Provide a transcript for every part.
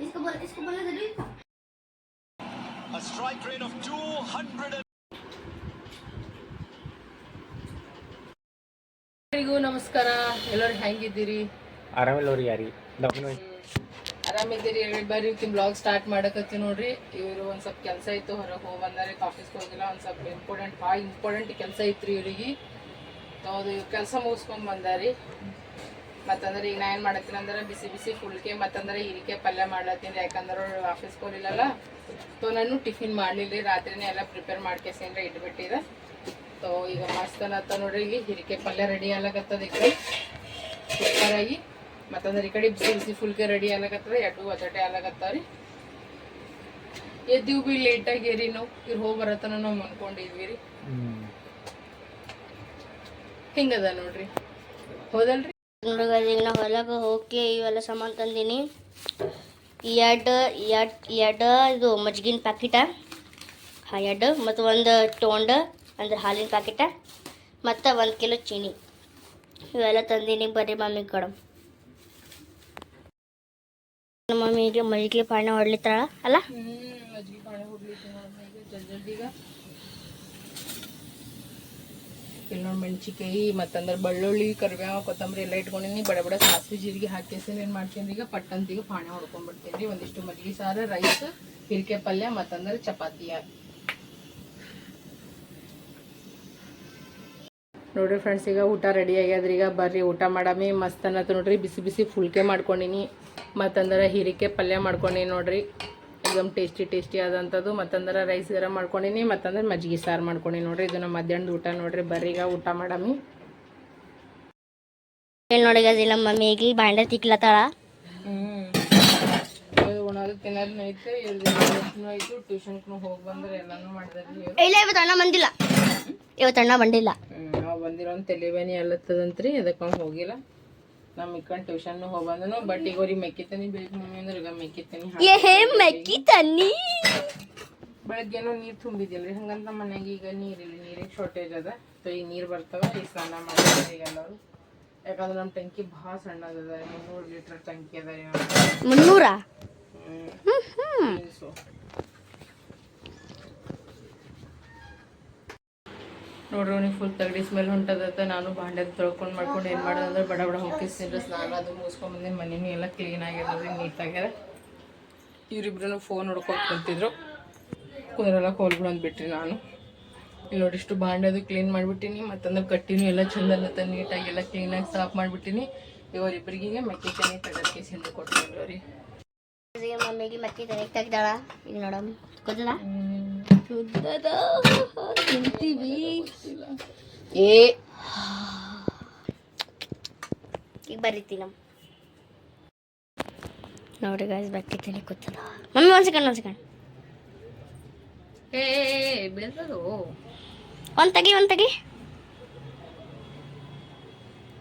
इसको बोल इसको बोलने दे दो A strike rate of 200 and ಎಲ್ಲರಿಗೂ ನಮಸ್ಕಾರ ಎಲ್ಲರೂ ಹೆಂಗಿದ್ದೀರಿ ಆರಾಮಿಲ್ಲವ್ರಿ ಯಾರಿ ದವಾಖಾನೆ ಆರಾಮಿದ್ದೀರಿ ಹೇಳಿ ಬರ್ರಿ ಇವತ್ತಿನ ಬ್ಲಾಗ್ ಸ್ಟಾರ್ಟ್ ಮಾಡಕತ್ತಿ ನೋಡ್ರಿ ಇವರು ಒಂದ್ ಸ್ವಲ್ಪ ಕೆಲಸ ಇತ್ತು ಹೊರಗೆ ಹೋಗಿ ಬಂದಾರೆ ಆಫೀಸ್ಗೆ ಹೋಗಿಲ್ಲ ಒಂದ್ ಸ್ವಲ್ಪ ಇಂಪಾರ್ಟೆಂಟ್ ಭಾಳ ಇಂಪಾರ್ಟೆಂಟ್ ಕೆಲಸ ಇತ್ರಿ ಇವ್ರಿಗೆ ಅದು ಕೆಲಸ ಮುಗಿಸ್ಕೊಂಡ್ ಬಂದಾರಿ ಮತ್ತಂದ್ರೆ ಈಗ ನಾ ಏನು ಮಾಡತ್ತೀನಿ ಅಂದ್ರೆ ಬಿಸಿ ಬಿಸಿ ಫುಲ್ಕೆ ಮತ್ತಂದ್ರೆ ಹೀರಿಕೆ ಪಲ್ಯ ಮಾಡ್ಲತ್ತೀನಿ. ಯಾಕಂದ್ರೆ ಆಫೀಸ್ಗೆ ಹೋಗಿಲ್ಲಲ್ಲ ಸೊ ನಾನು ಟಿಫಿನ್ ಮಾಡಲಿಲ್ಲ ರಾತ್ರಿನೇ ಎಲ್ಲ ಪ್ರಿಪೇರ್ ಮಾಡ್ಕೇಸಿಂದ್ರೆ ಇಟ್ಬಿಟ್ಟಿದೆ. ಸೊ ಈಗ ಮಸ್ತ್ ಅನ್ನತ್ತ ನೋಡ್ರಿ. ಈಗ ಹಿರಿಕೆ ಪಲ್ಯ ರೆಡಿ ಆಗ್ಲಕತ್ತದ ಈ ಕಡೆ. ಸೂಪರ್ ಆಗಿ. ಮತ್ತಂದ್ರೆ ಈ ಕಡೆ ಬಿಸಿ ಬಿಸಿ ಫುಲ್ಕೆ ರೆಡಿ ಆಗ್ಲಕತ್ತದ. ಎರಡು ಒಜಟೆ ರೀ ಎದ್ದೀವಿ ಬಿ ಲೇಟ್ ರೀ ನಾವು. ಇವ್ರು ಹೋಗಿ ಬರತನ ನಾವು ಅನ್ಕೊಂಡಿದ್ವಿ ರೀ ಹಿಂಗದ ನೋಡ್ರಿ. ಹೌದಲ್ರಿ? ನೋಡುಗ ಈಗ ನಾ ಹೊಲಕ್ಕೆ ಹೋಗಿ ಇವೆಲ್ಲ ಸಾಮಾನು ತಂದೀನಿ. ಎರಡು ಎರಡು ಎರಡು ಇದು ಮಜ್ಗಿನ ಪ್ಯಾಕೆಟ ಹಾಂ ಎರಡು ಮತ್ತು ಒಂದು ಟೋಂಡ ಅಂದ್ರೆ ಹಾಲಿನ ಪ್ಯಾಕೆಟ ಮತ್ತು ಒಂದು ಕಿಲೋ ಚೀನಿ. ಇವೆಲ್ಲ ತಂದೀನಿ ಬರ್ರಿ ಮಮ್ಮಿ ಕಡ. ನಮ್ಮ ಮಮ್ಮಿಗೆ ಮಜ್ಜಿಗೆ ಪಾಣೆ ಹೊಡ್ಲಿತ್ತಾಳ ಅಲ್ಲ ಹ್ಮ್ ಮಜ್ಜಿಗೆ ಪಾಣಿ ಹುಡ್ಲಿಕ್ಕೆ ನೋಡ್ರಿ ಈಗ ಜಲ್ದಿ ಜಲ್ದಿ ಈಗ ಇಲ್ಲಿ ನೋಡಿ ಮೆಣಸಿಕಾಯಿ ಮತ್ತಂದ್ರೆ ಬೆಳ್ಳುಳ್ಳಿ, ಕರಿಬೇವು, ಕೊತ್ತಂಬರಿ ಎಲ್ಲ ಇಟ್ಕೊಂಡಿನಿ. ಬಡ ಬಡ ಸಾಸಿವೆ ಜೀರಿಗೆ ಹಾಕಿ ಏನು ಮಾಡ್ತೀನಿ ಈಗ? ಪಟ್ಟಂತಿಗೆ ಪಾಣೆ ಹೊಡ್ಕೊಂಡ್ಬಿಡ್ತೀನಿ ಒಂದಿಷ್ಟು ಮಜ್ಜಿಗೆ ಸಾರು, ರೈಸ್ ಹಿರಿಕೆ ಪಲ್ಯ, ಮತ್ತಂದ್ರೆ ಚಪಾತಿ. ನೋಡ್ರಿ ಫ್ರೆಂಡ್ಸ್ ಈಗ ಊಟ ರೆಡಿ ಆಗ್ಯಾದ್ರಿ. ಈಗ ಬರ್ರಿ, ಊಟ ಮಾಡಮಿ. ಮಸ್ತ್ ಅನ್ನತ್ತ ನೋಡ್ರಿ. ಬಿಸಿ ಬಿಸಿ, ಫುಲ್ಕೆ ಮಾಡ್ಕೊಂಡಿನಿ. ಮತ್ತಂದ್ರೆ ಹೀರಿಕೆ ಪಲ್ಯ ಮಾಡ್ಕೊಂಡಿನಿ ನೋಡ್ರಿ. ಎಕ್ದಮ್ ಟೇಸ್ಟಿ ಟೇಸ್ಟಿ ಆದಂಥದ್ದು. ಮತ್ತಂದ್ರೆ ರೈಸ್ ಗರ ಮಾಡ್ಕೊಂಡಿನಿ ಮತ್ತಂದ್ರೆ ಮಜ್ಜಿಗೆ ಸಾರು ಮಾಡ್ಕೊಂಡಿನಿ ನೋಡ್ರಿ. ಇದು ನಮ್ಮ ಮಧ್ಯಾಹ್ನದ ಊಟ ನೋಡ್ರಿ. ಬರ್ರೀಗ ಊಟ ಮಾಡಮ್ಮಿ ಇಲ್ಲಿ ನೋಡಿ ಗಜಿ ನಮ್ಮ ಮಮ್ಮಿಗೆ ಬಾಂಡೆ ತಿಕ್ಲತ್ತಾಳ. ಉಣೋದು ತಿನ್ನೋದು ಟ್ಯೂಷನ್ಗೂ ಹೋಗಿ ಬಂದ್ರೆ ಎಲ್ಲಾನು ಮಾಡಿದ್ರಿ ಇಲ್ಲ ಇವತ್ತು ಅಣ್ಣ ಬಂದಿಲ್ಲ. ಇವತ್ತು ಅಣ್ಣ ಬಂದಿಲ್ಲ. ನಾವು ಬಂದಿರೋ ತಲೆಬೇನಿ ಅಲ್ಲತ್ತದಂತ್ರಿ. ಅದಕ್ಕೆ ಹೋಗಿಲ್ಲ. ನಮ್ಮ ಇಕ್ಕಂಡ್ ಟ್ಯೂಷನ್ ಹೋಗಿ ಬಂದನು ಬಟ್ ಈಗ ಅವ್ರಿಗೆ ಮೆಕ್ಕಿತನಿ ಬೇಕು ಮಮ್ಮಿ ಅಂದ್ರೆ ಈಗ ಮೆಕ್ಕಿತನಿ ಮೆಕ್ಕಿತನಿ? ಬೆಳಗ್ಗೆನೋ ನೀರು ತುಂಬಿದಿಲ್ರಿ ಹಂಗಂತ ಮನ್ಯಾಗ ಈಗ ನೀರಿಲ್ಲ. ನೀರಿನ ಶಾರ್ಟೇಜ್ ಅದ. ಸೊ ಈಗ ನೀರು ಬರ್ತಾವ ಈಗ ಸ್ನಾನ ಮಾಡ್ತಾರೆ ಈಗ ಎಲ್ಲರೂ. ಯಾಕಂದ್ರೆ ನಮ್ಮ ಟಂಕಿ ಭಾಳ ಸಣ್ಣದದ. ಮುನ್ನೂರು ಲೀಟರ್ ಟಂಕಿ ಅದ ರೀ. ಮುನ್ನೂರ. ಸೊ ನೋಡ್ರಿ ಅವ್ನಿಗೆ ಫುಲ್ ತಗಡಿ ಸ್ಮೆಲ್ ಹೊಂಟದತ್ತ ನಾನು ಬಾಂಡೆ ತೊಳ್ಕೊಂಡು ಮಾಡ್ಕೊಂಡು ಏನು ಮಾಡೋದು ಅಂದ್ರೆ ಬಡ ಬಡ ಹೋಗಿಸ್ತೀನಿ ಸ್ನಾನ ಅದು ಮುಗಿಸ್ಕೊಂಡ್ ಬಂದಿನಿ. ಮನೇನು ಎಲ್ಲ ಕ್ಲೀನ್ ಆಗಿರೋದ್ರಿ ನೀಟ್ ಇವರಿಬ್ರು ಇವ್ರಿಬ್ರು ಫೋನ್ ನೋಡ್ಕೊಂಡು ಕುಂತಿದ್ರು. ಕುಂದ್ರೆಲ್ಲ ಹೋಲ್ಬಿಡು ಅಂದ್ಬಿಟ್ರಿ ನಾನು. ಇಲ್ಲಿ ನೋಡಿ ಇಷ್ಟು ಬಾಂಡೆ ಅದು ಕ್ಲೀನ್ ಮಾಡಿಬಿಟ್ಟಿನಿ. ಮತ್ತಂದ್ರೆ ಕಟ್ಟಿನೂ ಎಲ್ಲ ಚಂದ ಅಲ್ಲತ್ತ ನೀಟಾಗಿ ಎಲ್ಲ ಕ್ಲೀನಾಗಿ ಸಾಫ್ ಮಾಡಿಬಿಟ್ಟಿನಿ. ಇವರಿಬ್ಬರಿಗೆ ಮೆಕ್ಕೆ ತನಿ ತಗಡ್ಕೆ ಸಿಂದು ರೀ ಮಮ್ಮಿಗೆ ಮಕ್ಕಿ ತೆಗ್ದಾಳ. ಈಗ ನೋಡಮ್ ಗೊತ್ತದ? ಶುದ್ಧದ ತಿಂತೀವಿ ಏ. ಈಗ ಬರೀತೀನಿ ನಮ್ಮ ನೋಡಿ ಗಾಯ್ಸ್ ಬಕ್ಕಿ ತಲೆ ಕೂತದ. ಮಮ್ಮಿ ಒಂದು ಸೆಕೆಂಡ್ ಒಂದು ಸೆಕೆಂಡ್ ಏ ಬೀಳ್ತದು ಒಂದು ತೆಗಿ ಒಂದು ತೆಗಿ.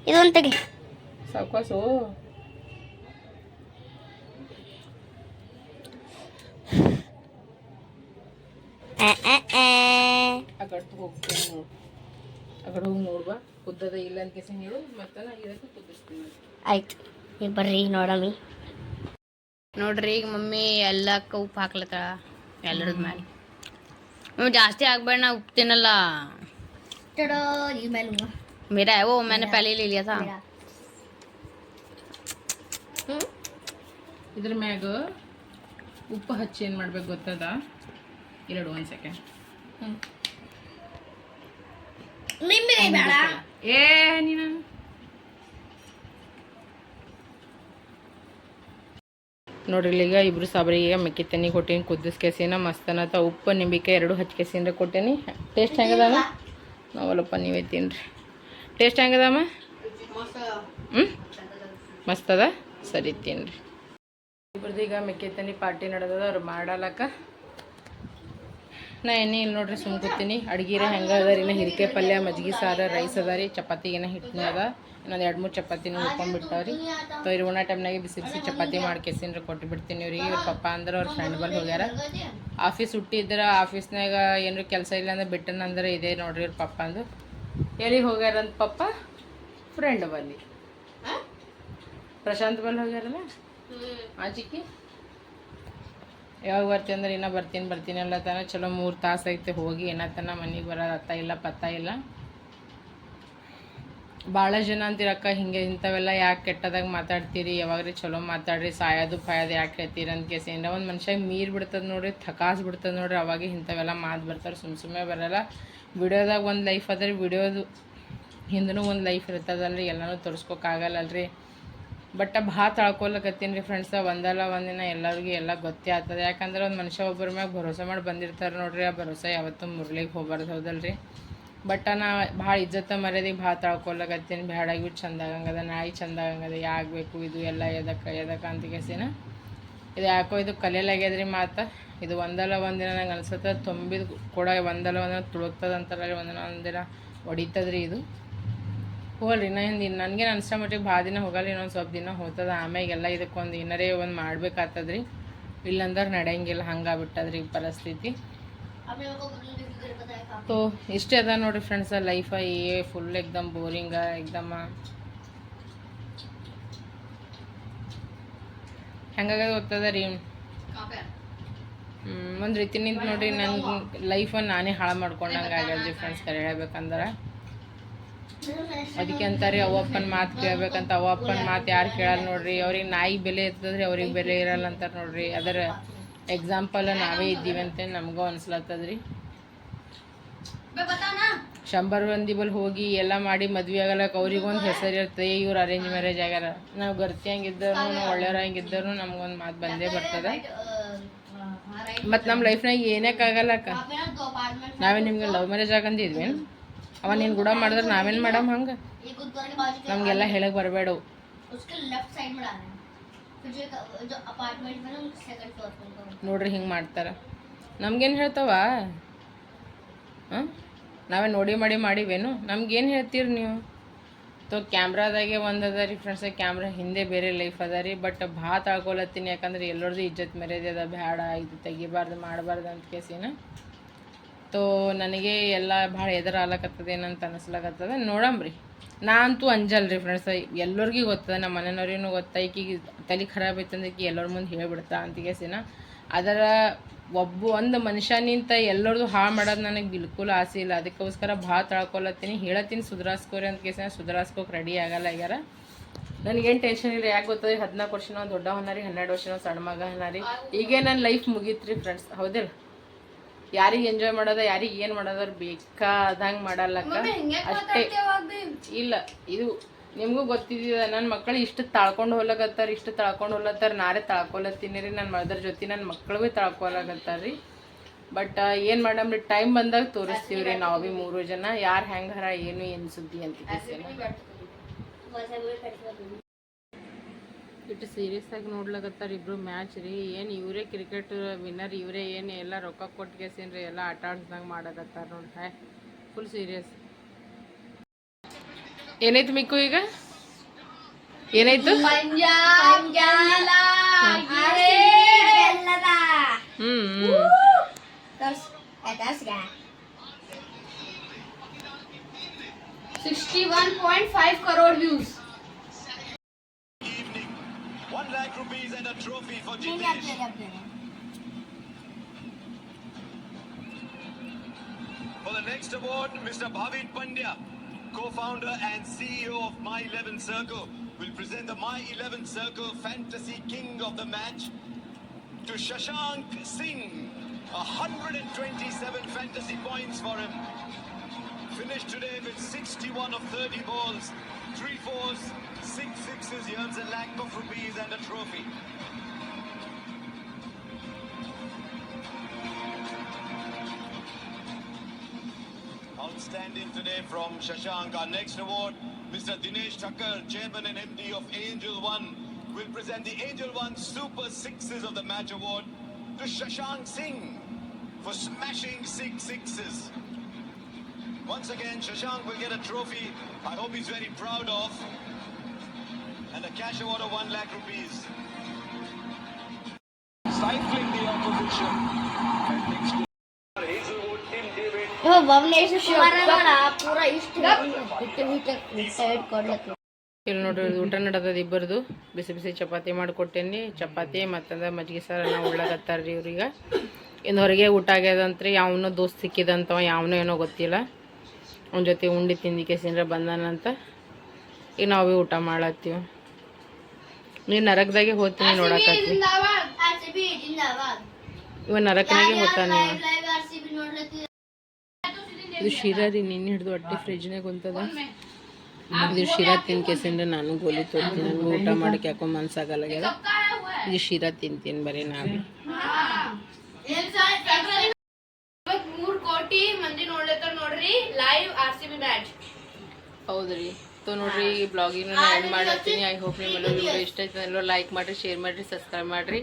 ಇದೊಂದು ತೆಗಿ. ಸಾಕೋಸು ಆ, ಆ, ಆ. ಆ ಕಡೆ ಹೋಗ್ತೀನಿ ನೋಡು ಆ ಕಡೆ ಹೋಗಿ ನೋಡ್ಬಾ ಕುದ್ದದ ಇಲ್ಲ ಅಂತ ಕೇಸ ಹೇಳು ಮತ್ತೆ ನಾ ಇದಕ್ಕೆ ಕುದಿಸ್ತೀನಿ ಆಯ್ತು ಈಗ ಬರ್ರಿ ನೋಡಮ್ಮಿ ನೋಡ್ರಿ ಈಗ ಮಮ್ಮಿ ಎಲ್ಲಕ್ಕ ಉಪ್ಪು ಹಾಕ್ಲತ್ತಾಳ ಎಲ್ಲರದ ಮೇಲೆ ಹ್ಞೂ ಜಾಸ್ತಿ ಆಗ್ಬೇಡ ನಾ ಉಪ್ಪು ತಿನ್ನಲ್ಲ ಈಗ ಮೇಲೆ मेरा है वो मैंने पहले ही ले लिया था ಇದ್ರ ಮ್ಯಾಗ ಉಪ್ಪು ಹಚ್ಚಿ ಏನು ಮಾಡ್ಬೇಕು ಗೊತ್ತದ ಎರಡು ಒಂದು ಸೆಕೆಂಡ್ ಏ ನೀನು. ನೋಡ್ರಿ ಇಲ್ಲಿ ಈಗ ಇಬ್ರು ಸಾಬ್ರಿಗೆ ಮೆಕ್ಕಿ ತನಿ ಕೊಟ್ಟೀನಿ ಕುದಿಸ್ಕೆಸಿನ ಮಸ್ತ್ ಅನ್ನತ್ತ ಉಪ್ಪು ನಿಂಬಿಕಾಯಿ ಎರಡು ಹಚ್ಕೆಸಿಂದ ಕೊಟ್ಟೇನಿ. ಟೇಸ್ಟ್ ಹೆಂಗದಮ್ಮ? ನಾವಲ್ಲಪ್ಪ ನೀವೇ ತಿನ್ರಿ. ಟೇಸ್ಟ್ ಹೆಂಗದಮ್ಮ? ಹ್ಞೂ ಮಸ್ತದ? ಅದ ಸರಿ ತಿನ್ರಿ. ಇಬ್ರದ್ದು ಈಗ ಮೆಕ್ಕಿತೆನಿ ತನಿ ಪಾರ್ಟಿ ನಡೆದದ ಅವ್ರು ಮಾಡಲಕ್ಕ. ನಾ ಎಣ್ಣೆ ಇಲ್ಲಿ ನೋಡ್ರಿ ಸುಮ್ ಕೂತೀನಿ. ಅಡ್ಗಿರ ಹೆಂಗೆ ಅದ ರೀ ನಾ ಹಿರಿಕೆ ಪಲ್ಯ ಮಜ್ಗಿ ಸಾರು ರೈಸ್ ಅದ ರೀ. ಚಪಾತಿಗೇನ ಹಿಟ್ಟಿನ ಅದ. ಇನ್ನೊಂದು ಎರಡು ಮೂರು ಚಪಾತಿನೂ ಹುಡ್ಕೊಂಡ್ಬಿಟ್ಟಾವ್ರಿ ತೊ ಇವ್ರು ಉಣ್ಣ ಟೈಮ್ನಾಗೆ ಬಿಸಿ ಬಿಸಿ ಚಪಾತಿ ಮಾಡಿ ಕೆಸಿನ್ರ ಕೊಟ್ಟು ಬಿಡ್ತೀನಿ ಇವ್ರಿಗೆ. ಇವ್ರ ಪಪ್ಪ ಅಂದ್ರೆ ಅವ್ರ ಫ್ರೆಂಡ್ ಬಲ್ಲಿ ಹೋಗ್ಯಾರ. ಆಫೀಸ್ ಹುಟ್ಟಿದ್ರೆ ಆಫೀಸ್ನಾಗ ಏನಾರು ಕೆಲಸ ಇಲ್ಲ ಅಂದ್ರೆ ಬಿಟ್ಟನ ಅಂದ್ರೆ ಇದೆ ನೋಡ್ರಿ ಇವ್ರ ಪಪ್ಪ ಅಂದು. ಎಲ್ಲಿಗೆ ಹೋಗ್ಯಾರ ಅಂತ ಪಪ್ಪ? ಫ್ರೆಂಡ್ ಬಲ್ಲಿ. ಪ್ರಶಾಂತ್ ಬಲ್ಲಿ ಹೋಗ್ಯಾರಲ್ಲ? ಆ ಚಿಕ್ಕಿ? ಯಾವಾಗ ಬರ್ತೀನಿ ಅಂದ್ರೆ ಇನ್ನೂ ಬರ್ತೀನಿ ಬರ್ತೀನಿ ಎಲ್ಲ ತನ. ಚಲೋ ಮೂರು ತಾಸು ಐತೆ ಹೋಗಿ. ಏನತನ ಮನೆಗೆ ಬರೋದು ಅತ್ತ ಇಲ್ಲ, ಪತ್ತ ಇಲ್ಲ. ಭಾಳ ಜನ ಅಂತೀರಕ್ಕ ಹಿಂಗೆ ಇಂಥವೆಲ್ಲ ಯಾಕೆ ಕೆಟ್ಟದಾಗ ಮಾತಾಡ್ತೀರಿ? ಯಾವಾಗ್ರಿ ಚಲೋ ಮಾತಾಡ್ರಿ, ಸಾಯೋದು, ಪಾಯೋದು ಯಾಕೆ ಹೇಳ್ತೀರಿ ಅಂತ ಕೇಸಿ. ಏನೋ ಒಂದು ಮನುಷ್ಯಾಗ ಮೀರು ಬಿಡ್ತದೆ ನೋಡ್ರಿ, ಥಕಾಸ್ ಬಿಡ್ತದೆ ನೋಡ್ರಿ. ಅವಾಗ ಇಂಥವೆಲ್ಲ ಮಾತು ಬರ್ತಾರೆ ಸುಮ್ಮ ಸುಮ್ಮನೆ ಬರಲ್ಲ. ವಿಡಿಯೋದಾಗ ಒಂದು ಲೈಫ್ ಅದ್ರಿ ವಿಡಿಯೋದು ಹಿಂದೂ ಒಂದು ಲೈಫ್ ಇರ್ತದಲ್ರಿ ಎಲ್ಲನೂ ತೋರಿಸ್ಕೊಕ್ಕಾಗಲ್ಲಲ್ರಿ ಬಟ್ ಭಾಳ ತಳ್ಕೊಲಕತ್ತೀನಿ ರೀ ಫ್ರೆಂಡ್ಸ್ ಒಂದಲ್ಲ ಒಂದಿನ ಎಲ್ಲರಿಗೂ ಎಲ್ಲ ಗೊತ್ತೇ ಆಗ್ತದೆ. ಯಾಕಂದ್ರೆ ಒಂದು ಮನುಷ್ಯ ಒಬ್ಬರ ಮ್ಯಾಗ ಭರೋಸೆ ಮಾಡಿ ಬಂದಿರ್ತಾರೆ ನೋಡ್ರಿ, ಆ ಭರೋಸೆ ಯಾವತ್ತೂ ಮುರ್ಲಿಕ್ಕೆ ಹೋಗ್ಬಾರ್ದು, ಹೌದಲ್ರಿ? ಬಟ್ ನಾ ಭಾಳ ಇಜ್ಜತ್ತ ಮರ್ಯಾದಿಗೆ ಭಾಳ ತಳ್ಕೊಲಕತ್ತೀನಿ ಬ್ಯಾಡಾಗಿ ಬಿಟ್ಟು ಚಂದ ಆಗಂಗದ, ನಾಯಿ ಚಂದ ಆಗಂಗದ ಯಾಕೆ ಬೇಕು ಇದು ಎಲ್ಲ ಎದಕ್ಕೆ ಎದಕ್ಕೆ ಅಂತ ಕೇಸಿನ. ಇದು ಯಾಕೋ ಇದು ಕಲೆಯಲಾಗ್ಯದ್ರಿ ಮಾತು. ಇದು ಒಂದಲ್ಲ ಒಂದಿನ ನಂಗೆ ಅನ್ಸುತ್ತೆ, ತುಂಬಿದ ಕೂಡ ಒಂದಲ್ಲ ಒಂದಿನ ತುಳುಕ್ತದ ಒಂದಿನ ಒಂದಿನ ಹೊಡಿತದ್ರಿ ಇದು. ಹೋಗಲ್ರಿ ನಾ ಇನ್ನು ನನಗೆ ಅನಿಸೋ ಮಟ್ಟಿಗೆ ಭಾಳ ದಿನ ಹೋಗಲ್ಲ, ಇನ್ನೊಂದು ಸ್ವಲ್ಪ ದಿನ ಹೋಗ್ತದ ಆಮ್ಯಾಗೆಲ್ಲ ಇದಕ್ಕೊಂದು ಏನರೇ ಒಂದು ಮಾಡಬೇಕಾಗ್ತದ್ರಿ ಇಲ್ಲಂದ್ರೆ ನಡೆಯಂಗಿಲ್ಲ, ಹಂಗಾಗ್ಬಿಟ್ಟದ್ರಿ ಪರಿಸ್ಥಿತಿ. ತೋ, ಇಷ್ಟೇ ಅದ ನೋಡಿರಿ ಫ್ರೆಂಡ್ಸ ಲೈಫ ಏ ಫುಲ್ ಎಕ್ದಮ್ ಬೋರಿಂಗ ಎಕ್ದಮ ಹೆಂಗಾಗದು ಗೊತ್ತದ ರೀ ಒಂದು ರೀತಿ ನಿಂತು ನೋಡಿರಿ ನನ್ನ ಲೈಫನ್ನು ನಾನೇ ಹಾಳು ಮಾಡ್ಕೊಂಡಂಗೆ ಆಗ್ಯದ್ರಿ ಫ್ರೆಂಡ್ಸ್ ಕರೆ ಹೇಳ್ಬೇಕಂದ್ರೆ. ಅದಕ್ಕೆ ಅಂತಾರೆ ಅವ್ವಪ್ಪನ ಮಾತು ಕೇಳ್ಬೇಕಂತ ಅವ್ವಪ್ಪನ ಮಾತು ಯಾರು ಕೇಳಲ್ಲ ನೋಡ್ರಿ, ಅವ್ರಿಗೆ ನಾಯಿ ಬೆಲೆ ಇರ್ತದ್ರಿ, ಅವ್ರಿಗೆ ಬೆಲೆ ಇರಲ್ಲ ಅಂತ ನೋಡ್ರಿ. ಅದರ ಎಕ್ಸಾಂಪಲ್ ನಾವೇ ಇದ್ದೀವಿ ಅಂತ ನಮಗೂ ಅನ್ಸ್ಲತ್ತದ್ರಿ. ಶಂಬರ್ ಮಂದಿ ಬಲ್ ಹೋಗಿ ಎಲ್ಲ ಮಾಡಿ ಮದ್ವೆ ಆಗಲಕ್ಕೆ ಅವ್ರಿಗೊಂದು ಹೆಸರು ಇರ್ತದೆ ಇವ್ರು ಅರೇಂಜ್ ಮ್ಯಾರೇಜ್ ಆಗ್ಯಾರ ನಾವು ಗರ್ತಿ ಹಂಗಿದ್ದರು ನಾವು ಒಳ್ಳೆಯವ್ರ ಹಂಗಿದ್ದರು ನಮ್ಗೊಂದು ಮಾತು ಬಂದೇ ಬರ್ತದೆ. ಮತ್ತು ನಮ್ಮ ಲೈಫ್ನಾಗ ಏನಕ್ಕೆ ನಾವೇ ನಿಮ್ಗೆ ಲವ್ ಮ್ಯಾರೇಜ್ ಆಗಂದಿದ್ವಿ ಅವ ನೀನು ಗುಡ ಮಾಡಿದ್ರೆ ನಾವೇನ್ ಮಾಡಮ್ ಹಂಗೆ? ನಮಗೆಲ್ಲ ಹೇಳಕ್ಕೆ ಬರಬೇಡವು. ನೋಡ್ರಿ ಹಿಂಗೆ ಮಾಡ್ತಾರೆ. ನಮ್ಗೇನು ಹೇಳ್ತಾವ? ಹಾಂ? ನಾವೇ ನೋಡಿ ಮಾಡಿ ಮಾಡಿವೇನು? ನಮ್ಗೇನು ಹೇಳ್ತೀರಿ ನೀವು? ತೋ ಕ್ಯಾಮ್ರಾದಾಗೆ ಒಂದು ಅದ ರೀ ಫ್ರೆಂಡ್ಸ್ ಕ್ಯಾಮ್ರಾ ಹಿಂದೆ ಬೇರೆ ಲೈಫ್ ಅದ ರೀ ಬಟ್ ಭಾಳ ತಾಳ್ಕೊಳತ್ತೀನಿ ಯಾಕಂದ್ರೆ ಎಲ್ಲರದ್ದು ಇಜ್ಜತ್ ಮರ್ಯಾದೆ ಅದ. ಇದು ತೆಗಿಬಾರ್ದು, ಮಾಡಬಾರ್ದು ಅಂತ ಕೇಸಿನ ತೋ ನನಗೆ ಎಲ್ಲ ಭಾಳ ಎದುರು ಆಲಕತ್ತದ ಏನಂತ ಅನಿಸ್ಲಾಕತ್ತದ ನೋಡಂಬ್ರಿ ನಾ ಅಂತೂ ಅಂಜಲ್ರಿ ಫ್ರೆಂಡ್ಸ್ ಎಲ್ಲರಿಗೂ ಗೊತ್ತದ, ನಮ್ಮ ಮನೆಯವ್ರಿಗೂ ಗೊತ್ತ, ಈಕಿಗೆ ತಲೆ ಖರಾಬ್ ಐತಂದ್ರೆ ಈಕಿ ಎಲ್ಲರ ಮುಂದೆ ಹೇಳ್ಬಿಡ್ತಾ ಅಂತ ಕೇಸಿನ. ಅದರ ಒಬ್ಬ ಒಂದು ಮನುಷ್ಯ ನಿಂತ ಎಲ್ಲರದು ಹಾಳು ಮಾಡೋದು ನನಗೆ ಬಿಲ್ಕುಲ್ ಆಸೆ ಇಲ್ಲ. ಅದಕ್ಕೋಸ್ಕರ ಭಾಳ ತಳ್ಕೊಳತ್ತೀನಿ ಹೇಳತ್ತೀನಿ ಸುಧಾರಿಸ್ಕೋರಿ ಅಂತ ಕೇಸಿನ, ಸುಧಾರಿಸ್ಕೋಕೆ ರೆಡಿ ಆಗಲ್ಲ ಯಾರ ನನಗೇನು ಟೆನ್ಷನ್ ಇಲ್ಲ, ಯಾಕೆ ಗೊತ್ತದ ಹದಿನಾಲ್ಕು ವರ್ಷನೋ ದೊಡ್ಡ ಹೊನ್ನಾರಿ ಹನ್ನೆರಡು ವರ್ಷನೋ ಸಣ್ಣ ಮಗ ಹೊನ್ನಾರಿ ಈಗೇ ನನ್ನ ಲೈಫ್ ಮುಗೀತ್ರಿ ಫ್ರೆಂಡ್ಸ್ ಹೌದಿಲ್ಲ? ಯಾರಿಗೆ ಎಂಜಾಯ್ ಮಾಡೋದ ಯಾರಿಗೆ ಏನು ಮಾಡೋದ್ರ ಬೇಕಾದಂಗೆ ಮಾಡಲ್ಲಕ್ಕ. ಅಷ್ಟೇ. ಇಲ್ಲ ಇದು ನಿಮಗೂ ಗೊತ್ತಿದ್ದ ನನ್ನ ಮಕ್ಕಳು ಇಷ್ಟು ತಳ್ಕೊಂಡು ಹೋಗ್ಲಾಕತ್ತಾರ ಇಷ್ಟು ತಳ್ಕೊಂಡು ಹೋಗ್ಲತ್ತಾರ ನಾರೇ ತಳ್ಕೊಲತ್ತೀನಿ ರೀ ನನ್ನ ಮದರ್ ಜೊತೆ ನನ್ನ ಮಕ್ಕಳು ಭೀ ರೀ. ಬಟ್ ಏನ್ ಮಾಡಮ್ರಿ ಟೈಮ್ ಬಂದಾಗ ತೋರಿಸ್ತೀವಿ ರೀ ನಾವು ಭೀ ಮೂರು ಜನ ಯಾರು ಹೆಂಗಾರ ಏನು ಏನು ಸುದ್ದಿ ಅಂತ ಇಟ್ಟು ಸೀರಿಯಸ್ ಆಗಿ ನೋಡ್ಲಾಗತ್ತಾರ ಇಬ್ರು ಮ್ಯಾಚ್ ರೀ. ಏನು ಇವರೇ ಕ್ರಿಕೆಟ್ ವಿನ್ನರ್ ಇವರೇ ಏನು ಎಲ್ಲ ರೊಕ್ಕ ಕೊಟ್ಟು ಕೇಸಿನ ಎಲ್ಲ ಆಟ ಆಡ್ಸ್ದಂಗೆ ಮಾಡಕತ್ತಾರ ನೋಡ್ರಿ ಹಾಯ್ ಫುಲ್ ಸೀರಿಯಸ್ ಏನೈತು ಮಿಕ್ಕು ಈಗ? ಏನಾಯ್ತು? Sixty one point five crore views Bhavin Pandya, co-founder and CEO of My 11 Circle, will present the My 11 Circle Fantasy King of the match to Shashank Singh. 127 fantasy points for him. Finished today with 61 of 30 balls, 3 fours, 6 sixes. Earns a lakh of rupees and a trophy. Outstanding today from Shashank. Our next award, Mr. Dinesh Thakkar, Chairman and MD of Angel One, will present the Angel One Super Sixes of the Match Award to Shashank Singh for smashing six sixes. Once again, Shashank will get a trophy. I hope he's very proud of. And a cash award of one lakh rupees. Stifling the opposition. ಇಲ್ಲಿ ನೋಡ್ರಿ ಊಟ ನಡದದ ಇಬ್ಬರದು. ಬಿಸಿ ಬಿಸಿ ಚಪಾತಿ ಮಾಡಿಕೊಟ್ಟೇನಿ. ಚಪಾತಿ ಮತ್ತಂದ್ರೆ ಮಜ್ಜಿಗೆ ಸಾರು ನಾವು ಉಳ್ಳಾಗತ್ತಾರ್ರಿ ಇವ್ರಿಗೆ. ಇನ್ನು ಹೊರಗೆ ಊಟ ಆಗ್ಯದಂತ್ರಿ ಯಾವನೋ ದೋಸ್ತ್ ಸಿಕ್ಕಿದಂತವ ಯಾವನೋ ಏನೋ ಗೊತ್ತಿಲ್ಲ. ಅವನ ಜೊತೆ ಉಂಡಿ ತಿಂದಿಕ್ಕೆ ಸಿಂದ್ರೆ ಬಂದನಂತ. ಈಗ ನಾವೇ ಊಟ ಮಾಡ್ಲತ್ತೀವಿ ನೀವು ನರಕದಾಗೆ ಹೋಗ್ತೀನಿ ನೋಡಕತ್ತಿ ಇವ ನರಕನಾಗೆ ಹೋಗ್ತಾನೆ ಇದು ಶಿರಾ ರೀ ನಿನ್ನೆ ಹಿಡಿದು ಹೊಟ್ಟೆ ಫ್ರಿಜ್ನಾಗ ಕುಂತದ. ಇದು ಶಿರಾ ತಿನ್ಕೇಸಿಂದ ನಾನು ಗೋಲಿ ತೋರ್ತೀನಿ. ನನಗೆ ಊಟ ಮಾಡಕ್ಕೆ ಯಾಕೋ ಮನ್ಸಾಗಲ್ಲಾಗ್ಯದ ಇದು ಶಿರಾ ತಿಂತೀನಿ ಬರೀ ನಾನು. ಮೂರ್ ಕೋಟಿ ಮಂದಿ ನೋಡ್ಲತ್ತಾರ ನೋಡ್ರಿ live R C B match ಹೌದ್ರಿ. ಸೊ ನೋಡ್ರಿ ಈ ಬ್ಲಾಗಿನ ಎಂಡ್ ಮಾಡತ್ತೀನಿ ಐ ಹೋಪ್ ನಿಮ್ಮೆಲ್ಲರೂ ವಿಡಿಯೋ ಇಷ್ಟ ಆಯ್ತು. ಎಲ್ಲರೂ ಲೈಕ್ ಮಾಡಿರಿ ಶೇರ್ ಮಾಡಿರಿ ಸಬ್ಸ್ಕ್ರೈಬ್ ಮಾಡಿರಿ.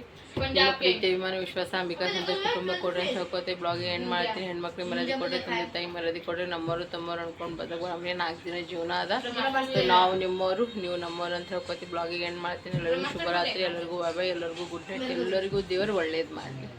ಪ್ರೀತಿ ಅಭಿಮಾನ ವಿಶ್ವಾಸ ಅಂಬಿಕಾ ಸಂತೋಷ್ ಕುಟುಂಬ ಕೊಡ್ರಿ ಅಂತ ಹೇಳ್ಕೊತೆ ಬ್ಲಾಗಿಂಗ್ ಎಂಡ್ ಮಾಡ್ತೀನಿ. ಹೆಣ್ಮಕ್ಳಿಗೆ ಮರದಿ ಕೊಡ್ರಿ ತಂದೆ ತಾಯಿ ಮರದಿ ಕೊಡ್ರಿ. ನಮ್ಮವರು ತಮ್ಮವ್ರು ಅನ್ಕೊಂಡು ಬಂದಾಗ ನಮಗೆ ನಾಲ್ಕು ದಿನ ಜೀವನ ಅದ. ಸೊ ನಾವು ನಿಮ್ಮವರು ನೀವು ನಮ್ಮವರು ಅಂತ ಹೇಳ್ಕೊತಿ ಬ್ಲಾಗಿಗೆ ಎಂಡ್ ಮಾಡ್ತೀನಿ. ಎಲ್ಲರಿಗೂ ಶುಭರಾತ್ರಿ. ಎಲ್ಲರಿಗೂ ಬಾಬಾ ಎಲ್ಲರಿಗೂ ಗುಡ್ ನೈಟ್ ಎಲ್ಲರಿಗೂ ದೇವರು ಒಳ್ಳೇದು ಮಾಡಲಿ.